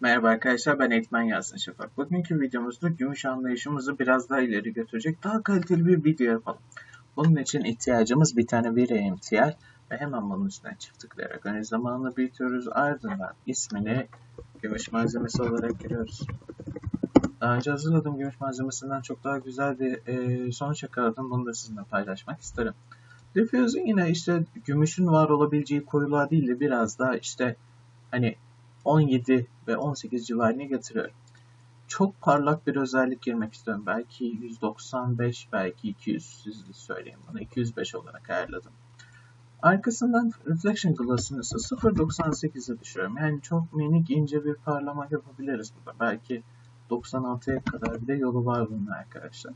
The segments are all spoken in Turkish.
Merhaba arkadaşlar ben Eğitmen Yasin Şafak. Bugünkü videomuzda gümüş anlayışımızı biraz daha ileri götürecek daha kaliteli bir video yapalım. Bunun için ihtiyacımız bir tane bir emtiyel ve hemen bunun üstüne çift tıklayarak önce zamanını büyütüyoruz ardından ismini gümüş malzemesi olarak giriyoruz. Daha önce hazırladığım gümüş malzemesinden çok daha güzel bir e, sonuç yakaladım. Bunu da sizinle paylaşmak isterim. Diffuse'un yine işte gümüşün var olabileceği koyuluğa değil de biraz daha işte hani 17 ve 18 civarını getiriyorum. Çok parlak bir özellik girmek istiyorum. Belki 195, belki 200 siz söyleyeyim bana. 205 olarak ayarladım. Arkasından Reflection Glass'ını ise 0.98'e düşüyorum. Yani çok minik ince bir parlama yapabiliriz burada. Belki 96'ya kadar bile yolu var bunun arkadaşlar.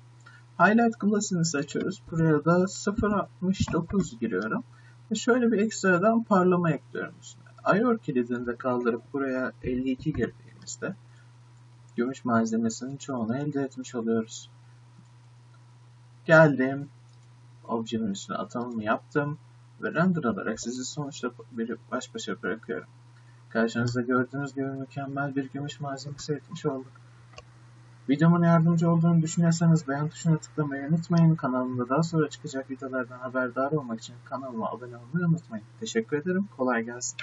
Highlight Glass'ını seçiyoruz. Buraya da 0.69 giriyorum. Ve şöyle bir ekstradan parlama ekliyorum üstüne. Ayör kilidini de kaldırıp buraya 52 girdiğimizde gümüş malzemesinin çoğunu elde etmiş oluyoruz. Geldim. Objenin üstüne atamımı yaptım. Ve render alarak sizi sonuçta bir baş başa bırakıyorum. Karşınızda gördüğünüz gibi mükemmel bir gümüş malzemesi etmiş olduk. Videomun yardımcı olduğunu düşünüyorsanız beğen tuşuna tıklamayı unutmayın. Kanalımda daha sonra çıkacak videolardan haberdar olmak için kanalıma abone olmayı unutmayın. Teşekkür ederim. Kolay gelsin.